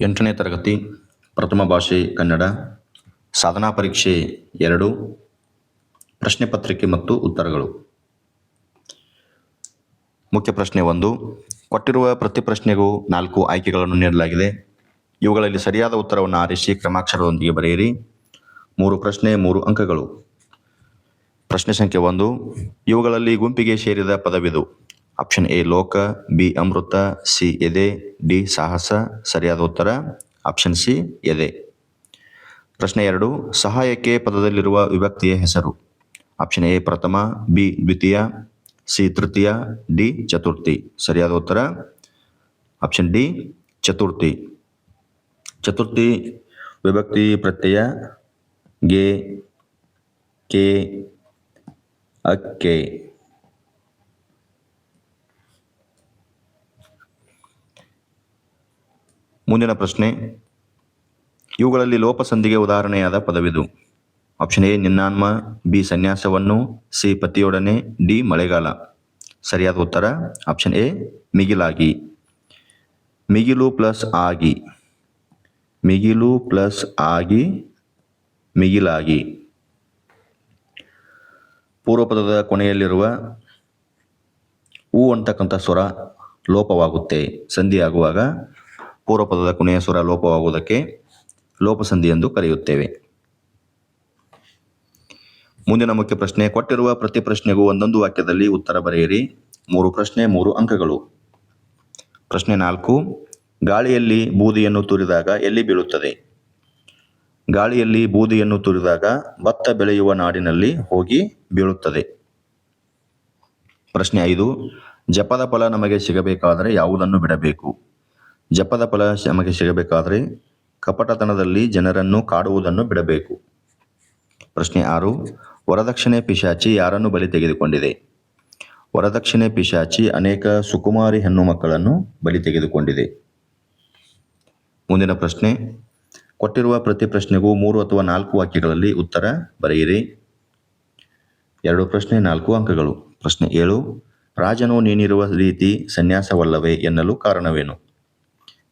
ಎಂಟನೇ ತರಗತಿ, ಪ್ರಥಮ ಭಾಷೆ ಕನ್ನಡ, ಸಾಧನಾ ಪರೀಕ್ಷೆ ಎರಡು, ಪ್ರಶ್ನೆ ಪತ್ರಿಕೆ ಮತ್ತು ಉತ್ತರಗಳು. ಮುಖ್ಯ ಪ್ರಶ್ನೆ ಒಂದು, ಕೊಟ್ಟಿರುವ ಪ್ರತಿ ಪ್ರಶ್ನೆಗೂ ನಾಲ್ಕು ಆಯ್ಕೆಗಳನ್ನು ನೀಡಲಾಗಿದೆ. ಇವುಗಳಲ್ಲಿ ಸರಿಯಾದ ಉತ್ತರವನ್ನು ಆರಿಸಿ ಕ್ರಮಾಕ್ಷರದೊಂದಿಗೆ ಬರೆಯಿರಿ. ಮೂರು ಪ್ರಶ್ನೆ, ಮೂರು ಅಂಕಗಳು. ಪ್ರಶ್ನೆ ಸಂಖ್ಯೆ ಒಂದು, ಇವುಗಳಲ್ಲಿ ಗುಂಪಿಗೆ ಸೇರಿದ ಪದವಿದು. ಆಪ್ಷನ್ ಎ ಲೋಕ ಬಿ ಅಮೃತ ಸಿ ಎದೆ ಡಿ ಸಾಹಸ ಸರಿಯಾದ ಉತ್ತರ. ಆಪ್ಷನ್ ಸಿ ಎದೆ ಪ್ರಶ್ನೆ ಎರಡು, ಸಹಾಯಕ್ಕೆ ಪದದಲ್ಲಿರುವ ವಿಭಕ್ತಿಯ ಹೆಸರು. ಆಪ್ಷನ್ ಎ ಪ್ರಥಮ. ಬಿ ದ್ವಿತೀಯ. ಸಿ ತೃತೀಯ. ಡಿ ಚತುರ್ಥಿ. ಸರಿಯಾದ ಉತ್ತರ. Option D Chaturthi. ಚತುರ್ಥಿ ವಿಭಕ್ತಿ ಪ್ರತ್ಯಯ ಗೆ, ಕೆ ಅಕ್ಕೆ ಮುಂದಿನ ಪ್ರಶ್ನೆ. ಇವುಗಳಲ್ಲಿ ಲೋಪಸಂಧಿಗೆ ಉದಾಹರಣೆಯಾದ ಪದವಿದು. ಆಪ್ಷನ್ ಎ, ನಿನ್ನಾನ್ಮ, ಬಿ, ಸನ್ಯಾಸವನ್ನು, ಸಿ ಪತಿಯೊಡನೆ ಡಿ, ಮಳೆಗಾಲ. ಸರಿಯಾದ ಉತ್ತರ? ಆಪ್ಷನ್ ಎ, ಮಿಗಿಲಾಗಿ. ಮಿಗಿಲು ಪ್ಲಸ್ ಆಗಿ. ಮಿಗಿಲು ಪ್ಲಸ್ ಆಗಿ, ಮಿಗಿಲಾಗಿ. ಪೂರ್ವಪದದ ಕೊನೆಯಲ್ಲಿರುವ ಹೂ ಅಂತಕ್ಕಂಥ ಸ್ವರ ಲೋಪವಾಗುತ್ತೆ. ಸಂಧಿಯಾಗುವಾಗ ಪೂರ್ವಪದದ ಕೊನೆಯ ಸ್ವರ ಲೋಪವಾಗುವುದಕ್ಕೆ ಲೋಪಸಂಧಿ ಎಂದು ಕರೆಯುತ್ತೇವೆ. ಮುಂದಿನ ಮುಖ್ಯ ಪ್ರಶ್ನೆ, ಕೊಟ್ಟಿರುವ ಪ್ರತಿ ಪ್ರಶ್ನೆಗೂ ಒಂದೊಂದು ವಾಕ್ಯದಲ್ಲಿ ಉತ್ತರ ಬರೆಯಿರಿ. ಮೂರು ಪ್ರಶ್ನೆ, ಮೂರು ಅಂಕಗಳು. ಪ್ರಶ್ನೆ ನಾಲ್ಕು, ಗಾಳಿಯಲ್ಲಿ ಬೂದಿಯನ್ನು ತುರಿದಾಗ ಎಲ್ಲಿ ಬೀಳುತ್ತದೆ? ಗಾಳಿಯಲ್ಲಿ ಬೂದಿಯನ್ನು ತುರಿದಾಗ ಭತ್ತ ಬೆಳೆಯುವ ನಾಡಿನಲ್ಲಿ ಹೋಗಿ ಬೀಳುತ್ತದೆ. ಪ್ರಶ್ನೆ ಐದು, ಜಪದ ಫಲ ನಮಗೆ ಸಿಗಬೇಕಾದರೆ ಯಾವುದನ್ನು ಬಿಡಬೇಕು? ಜಪದ ಫಲ ನಮಗೆ ಸಿಗಬೇಕಾದರೆ ಕಪಟತನದಲ್ಲಿ ಜನರನ್ನು ಕಾಡುವುದನ್ನು ಬಿಡಬೇಕು. ಪ್ರಶ್ನೆ ಆರು, ವರದಕ್ಷಿಣೆ ಪಿಶಾಚಿ ಯಾರನ್ನು ಬಲಿ ತೆಗೆದುಕೊಂಡಿದೆ? ವರದಕ್ಷಿಣೆ ಪಿಶಾಚಿ ಅನೇಕ ಸುಕುಮಾರಿ ಹೆಣ್ಣು ಮಕ್ಕಳನ್ನು ಬಲಿ ತೆಗೆದುಕೊಂಡಿದೆ. ಮುಂದಿನ ಪ್ರಶ್ನೆ, ಕೊಟ್ಟಿರುವ ಪ್ರತಿ ಪ್ರಶ್ನೆಗೂ ಮೂರು ಅಥವಾ ನಾಲ್ಕು ವಾಕ್ಯಗಳಲ್ಲಿ ಉತ್ತರ ಬರೆಯಿರಿ. ಎರಡು ಪ್ರಶ್ನೆ, ನಾಲ್ಕು ಅಂಕಗಳು. ಪ್ರಶ್ನೆ ಏಳು, ರಾಜನು ನೀನಿರುವ ರೀತಿ ಸನ್ಯಾಸವಲ್ಲವೇ ಎನ್ನಲು ಕಾರಣವೇನು?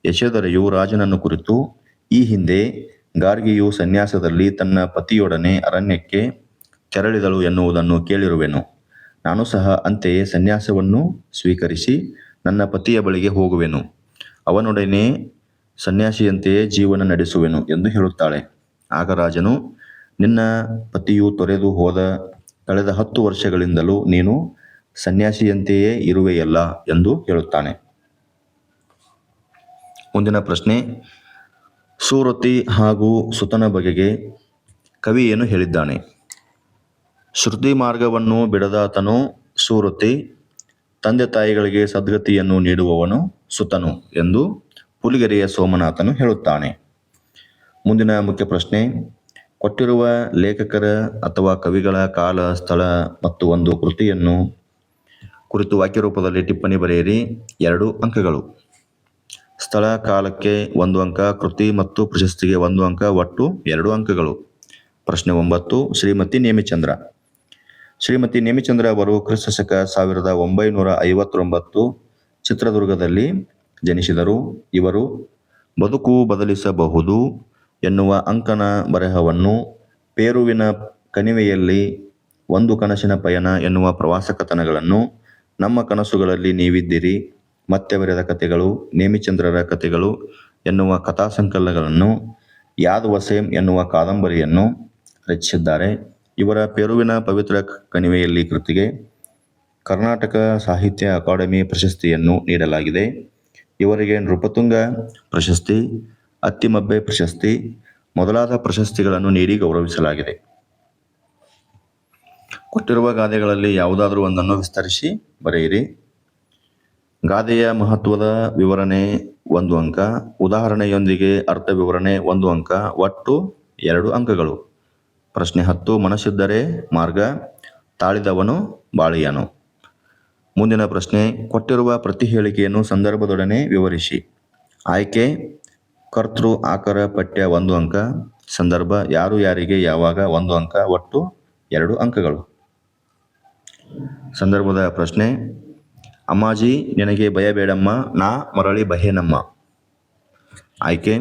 ಯಶೋಧರೆಯು ರಾಜನನ್ನು ಕುರಿತು ಈ ಹಿಂದೆ ಗಾರ್ಗಿಯು ಸನ್ಯಾಸದಲ್ಲಿ ತನ್ನ ಪತಿಯೊಡನೆ ಅರಣ್ಯಕ್ಕೆ ತೆರಳಿದಳು ಎನ್ನುವುದನ್ನು ಕೇಳಿರುವೆನು. ನಾನು ಸಹ ಅಂತೆಯೇ ಸನ್ಯಾಸವನ್ನು ಸ್ವೀಕರಿಸಿ ನನ್ನ ಪತಿಯ ಬಳಿಗೆ ಹೋಗುವೆನು. ಅವನೊಡನೆ ಸನ್ಯಾಸಿಯಂತೆಯೇ ಜೀವನ ನಡೆಸುವೆನು ಎಂದು ಹೇಳುತ್ತಾಳೆ. ಆಗ ರಾಜನು, ನಿನ್ನ ಪತಿಯು ತೊರೆದು ಹೋದ ಕಳೆದ ಹತ್ತು ವರ್ಷಗಳಿಂದಲೂ ನೀನು ಸನ್ಯಾಸಿಯಂತೆಯೇ ಇರುವೆಯಲ್ಲ ಎಂದು ಹೇಳುತ್ತಾನೆ. ಮುಂದಿನ ಪ್ರಶ್ನೆ, ಸೂರತಿ ಹಾಗೂ ಸುತನ ಬಗೆಗೆ ಕವಿ ಏನು ಹೇಳಿದ್ದಾನೆ? ಶ್ರುತಿ ಮಾರ್ಗವನ್ನು ಬಿಡದಾತನು ಸೂರತಿ, ತಂದೆ ತಾಯಿಗಳಿಗೆ ಸದ್ಗತಿಯನ್ನು ನೀಡುವವನು ಸುತನು ಎಂದು ಪುಲಿಗೆರೆಯ ಸೋಮನಾಥನು ಹೇಳುತ್ತಾನೆ. ಮುಂದಿನ ಮುಖ್ಯ ಪ್ರಶ್ನೆ, ಕೊಟ್ಟಿರುವ ಲೇಖಕರ ಅಥವಾ ಕವಿಗಳ ಕಾಲ, ಸ್ಥಳ ಮತ್ತು ಒಂದು ಕೃತಿಯನ್ನು ಕುರಿತು ವಾಕ್ಯ ರೂಪದಲ್ಲಿ ಟಿಪ್ಪಣಿ ಬರೆಯಿರಿ. ಎರಡು ಅಂಕಗಳು. ಸ್ಥಳ ಕಾಲಕ್ಕೆ ಒಂದು ಅಂಕ, ಕೃತಿ ಮತ್ತು ಪ್ರಶಸ್ತಿಗೆ ಒಂದು ಅಂಕ, ಒಟ್ಟು ಎರಡು ಅಂಕಗಳು. ಪ್ರಶ್ನೆ ಒಂಬತ್ತು, ಶ್ರೀಮತಿ ನೇಮಿಚಂದ್ರ. ಶ್ರೀಮತಿ ನೇಮಿಚಂದ್ರ ಅವರು ಕ್ರಿಸ್ತಶಕ ಸಾವಿರದ ಒಂಬೈನೂರ ಐವತ್ತೊಂಬತ್ತು ಚಿತ್ರದುರ್ಗದಲ್ಲಿ ಜನಿಸಿದರು. ಇವರು ಬದುಕು ಬದಲಿಸಬಹುದು ಎನ್ನುವ ಅಂಕನ ಬರಹವನ್ನು ಪೇರುವಿನ ಕಣಿವೆಯಲ್ಲಿ ಒಂದು ಕನಸಿನ ಪಯಣ ಎನ್ನುವ ಪ್ರವಾಸ ಕಥನಗಳನ್ನು ನಮ್ಮ ಕನಸುಗಳಲ್ಲಿ ನೀವಿದ್ದಿರಿ. ಮತ್ತೆ ಬರೆದ ಕಥೆಗಳು, ನೇಮಿಚಂದ್ರರ ಕಥೆಗಳು ಎನ್ನುವ ಕಥಾ ಸಂಕಲನಗಳನ್ನು ಯಾದ್ ವಸೇಮ್ ಎನ್ನುವ ಕಾದಂಬರಿಯನ್ನು ರಚಿಸಿದ್ದಾರೆ. ಇವರ ಪೆರುವಿನ ಪವಿತ್ರ ಕಣಿವೆಯಲ್ಲಿ ಕೃತಿಗೆ ಕರ್ನಾಟಕ ಸಾಹಿತ್ಯ ಅಕಾಡೆಮಿ ಪ್ರಶಸ್ತಿಯನ್ನು ನೀಡಲಾಗಿದೆ. ಇವರಿಗೆ ನೃಪತುಂಗ ಪ್ರಶಸ್ತಿ, ಅತ್ತಿಮಬ್ಬೆ ಪ್ರಶಸ್ತಿ, ಮೊದಲಾದ ಪ್ರಶಸ್ತಿಗಳನ್ನು ನೀಡಿ ಗೌರವಿಸಲಾಗಿದೆ. ಕೊಟ್ಟಿರುವ ಗಾದೆಗಳಲ್ಲಿ ಯಾವುದಾದರೂ ಒಂದನ್ನು ವಿಸ್ತರಿಸಿ ಬರೆಯಿರಿ. ಗಾದೆಯ ಮಹತ್ವದ ವಿವರಣೆ ಒಂದು ಅಂಕ, ಉದಾಹರಣೆಯೊಂದಿಗೆ ಅರ್ಥ ವಿವರಣೆ ಒಂದು ಅಂಕ, ಒಟ್ಟು ಎರಡು ಅಂಕಗಳು. ಪ್ರಶ್ನೆ ಹತ್ತು, ಮನಸ್ಸಿದ್ದರೆ ಮಾರ್ಗ, ತಾಳಿದವನು ಬಾಳಿಯನು. ಮುಂದಿನ ಪ್ರಶ್ನೆ, ಕೊಟ್ಟಿರುವ ಪ್ರತಿ ಹೇಳಿಕೆಯನ್ನು ಸಂದರ್ಭದೊಡನೆ ವಿವರಿಸಿ. ಆಯ್ಕೆ, ಕರ್ತೃ ಆಕರ ಪಠ್ಯ ಒಂದು ಅಂಕ, ಸಂದರ್ಭ, ಯಾರು ಯಾರಿಗೆ ಯಾವಾಗ ಒಂದು ಅಂಕ, ಒಟ್ಟು ಎರಡು ಅಂಕಗಳು. ಸಂದರ್ಭದ ಪ್ರಶ್ನೆ ಅಮ್ಮಾಜಿ, ನಿನಗೆ ಭಯಬೇಡಮ್ಮ ನಾ ಮರಳಿ ಬಹೇನಮ್ಮ. ಆಯ್ಕೆ?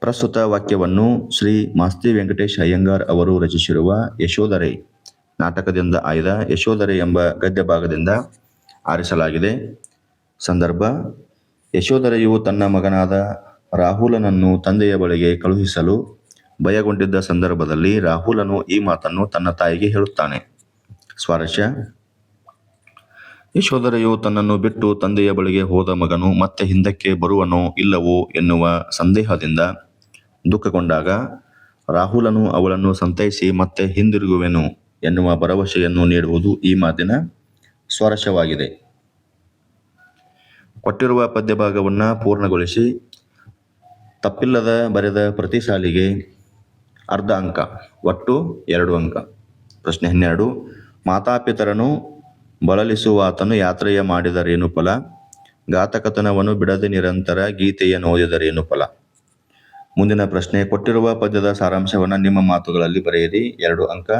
ಪ್ರಸ್ತುತ ವಾಕ್ಯವನ್ನು ಶ್ರೀ ಮಾಸ್ತಿ ವೆಂಕಟೇಶ್ ಅಯ್ಯಂಗಾರ್ ಅವರು ರಚಿಸಿರುವ ಯಶೋಧರೆ ನಾಟಕದಿಂದ ಆಯ್ದ ಯಶೋಧರೆ ಎಂಬ ಗದ್ಯ ಭಾಗದಿಂದ ಆರಿಸಲಾಗಿದೆ. ಸಂದರ್ಭ, ಯಶೋಧರೆಯು ತನ್ನ ಮಗನಾದ ರಾಹುಲನನ್ನು ತಂದೆಯ ಬಳಿಗೆ ಕಳುಹಿಸಲು ಭಯಗೊಂಡಿದ್ದ ಸಂದರ್ಭದಲ್ಲಿ ರಾಹುಲನು ಈ ಮಾತನ್ನು ತನ್ನ ತಾಯಿಗೆ ಹೇಳುತ್ತಾನೆ. ಸ್ವಾರಸ್ಯ ಯಶೋಧರೆಯು ತನ್ನನ್ನು ಬಿಟ್ಟು ತಂದೆಯ ಬಳಿಗೆ ಹೋದ ಮಗನು ಮತ್ತೆ ಹಿಂದಕ್ಕೆ ಬರುವನೋ ಇಲ್ಲವೋ ಎನ್ನುವ ಸಂದೇಹದಿಂದ ದುಃಖಗೊಂಡಾಗ ರಾಹುಲನು ಅವಳನ್ನು ಸಂತೈಸಿ ಮತ್ತೆ ಹಿಂದಿರುಗುವೆನು ಎನ್ನುವ ಭರವಸೆಯನ್ನು ನೀಡುವುದು ಈ ಮಾತಿನ ಸ್ವರಸವಾಗಿದೆ ಕೊಟ್ಟಿರುವ ಪದ್ಯಭಾಗವನ್ನು ಪೂರ್ಣಗೊಳಿಸಿ. ತಪ್ಪಿಲ್ಲದ ಬರೆದ ಪ್ರತಿ ಸಾಲಿಗೆ ಅರ್ಧ ಅಂಕ, ಒಟ್ಟು ಎರಡು ಅಂಕ. ಪ್ರಶ್ನೆ ಹನ್ನೆರಡು ಮಾತಾಪಿತರನು ಬಳಲಿಸುವಾತನು ಯಾತ್ರೆಯ ಮಾಡಿದರೇನು ಫಲ? ಘಾತಕತನವನ್ನು ಬಿಡದೆ ನಿರಂತರ ಗೀತೆಯನ್ನು ಓದಿದರೇನು ಫಲ? ಮುಂದಿನ ಪ್ರಶ್ನೆ, ಕೊಟ್ಟಿರುವ ಪದ್ಯದ ಸಾರಾಂಶವನ್ನು ನಿಮ್ಮ ಮಾತುಗಳಲ್ಲಿ ಬರೆಯಿರಿ. ಎರಡು ಅಂಕ.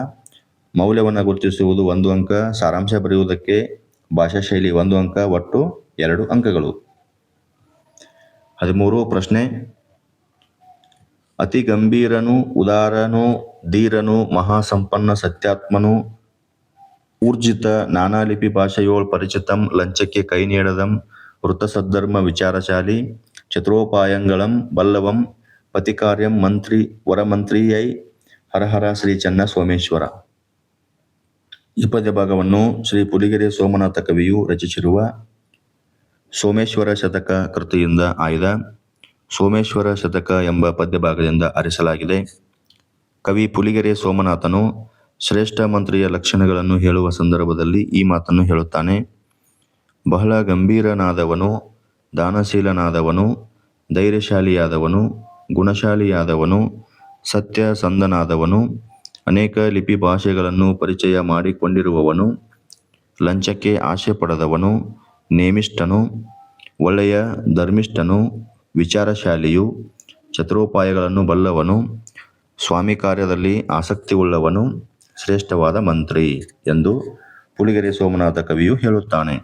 ಮೌಲ್ಯವನ್ನು ಗುರುತಿಸುವುದು ಒಂದು ಅಂಕ. ಸಾರಾಂಶ ಬರೆಯುವುದಕ್ಕೆ ಭಾಷಾ ಶೈಲಿ ಒಂದು ಅಂಕ. ಒಟ್ಟು ಎರಡು ಅಂಕಗಳು. ಹದಿಮೂರು ಪ್ರಶ್ನೆ. ಅತಿ ಗಂಭೀರನು ಉದಾರನು, ಧೀರನು, ಮಹಾಸಂಪನ್ನ ಸತ್ಯಾತ್ಮನು ಊರ್ಜಿತ ನಾನಾಲಿಪಿ ಭಾಷೆಯೋಳ್ ಪರಿಚಿತಂ, ಲಂಚಕ್ಕೆ ಕೈ ನೀಡದಂ, ವೃತ್ತಸದ್ಧರ್ಮ ವಿಚಾರಶಾಲಿ, ಚತುರೋಪಾಯಂಗಳಂ, ಬಲ್ಲವಂ, ಪತಿಕಾರ್ಯಂ ಮಂತ್ರಿ, ವರಮಂತ್ರಿಯೈ, ಹರಹರ ಶ್ರೀ ಚನ್ನ ಸೋಮೇಶ್ವರ ಈ ಪದ್ಯಭಾಗವನ್ನು ಶ್ರೀ ಪುಲಿಗೆರೆ ಸೋಮನಾಥ ಕವಿಯು ರಚಿಸಿರುವ ಸೋಮೇಶ್ವರ ಶತಕ ಕೃತಿಯಿಂದ ಆಯ್ದ ಸೋಮೇಶ್ವರ ಶತಕ ಎಂಬ ಪದ್ಯಭಾಗದಿಂದ ಆರಿಸಲಾಗಿದೆ. ಕವಿ ಪುಲಿಗೆರೆ ಸೋಮನಾಥನು ಶ್ರೇಷ್ಠ ಮಂತ್ರಿಯ ಲಕ್ಷಣಗಳನ್ನು ಹೇಳುವ ಸಂದರ್ಭದಲ್ಲಿ ಈ ಮಾತನ್ನು ಹೇಳುತ್ತಾನೆ. ಬಹಳ ಗಂಭೀರನಾದವನು, ದಾನಶೀಲನಾದವನು, ಧೈರ್ಯಶಾಲಿಯಾದವನು, ಗುಣಶಾಲಿಯಾದವನು, ಸತ್ಯಸಂಧನಾದವನು, ಅನೇಕ ಲಿಪಿ ಭಾಷೆಗಳನ್ನು ಪರಿಚಯ ಮಾಡಿಕೊಂಡಿರುವವನು, ಲಂಚಕ್ಕೆ ಆಶೆ ಪಡೆದವನು ನೇಮಿಷ್ಠನು ಒಳ್ಳೆಯ ಧರ್ಮಿಷ್ಠನು, ವಿಚಾರಶಾಲಿಯು, ಚತುರೋಪಾಯಗಳನ್ನು ಬಲ್ಲವನು, ಸ್ವಾಮಿ ಕಾರ್ಯದಲ್ಲಿ ಆಸಕ್ತಿಯುಳ್ಳವನು ಶ್ರೇಷ್ಠವಾದ ಮಂತ್ರಿ ಎಂದು ಪುಲಿಗೆರೆ ಸೋಮನಾಥ ಕವಿಯು ಹೇಳುತ್ತಾನೆ.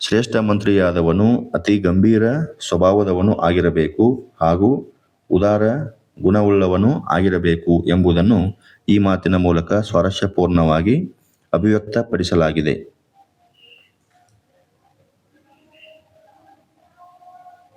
ಶ್ರೇಷ್ಠ ಮಂತ್ರಿಯಾದವನು ಅತಿ ಗಂಭೀರ ಸ್ವಭಾವದವನು ಆಗಿರಬೇಕು ಹಾಗೂ ಉದಾರ ಗುಣವುಳ್ಳವನು ಆಗಿರಬೇಕು ಎಂಬುದನ್ನು ಈ ಮಾತಿನ ಮೂಲಕ ಸ್ವಾರಸ್ಯಪೂರ್ಣವಾಗಿ ಅಭಿವ್ಯಕ್ತಪಡಿಸಲಾಗಿದೆ.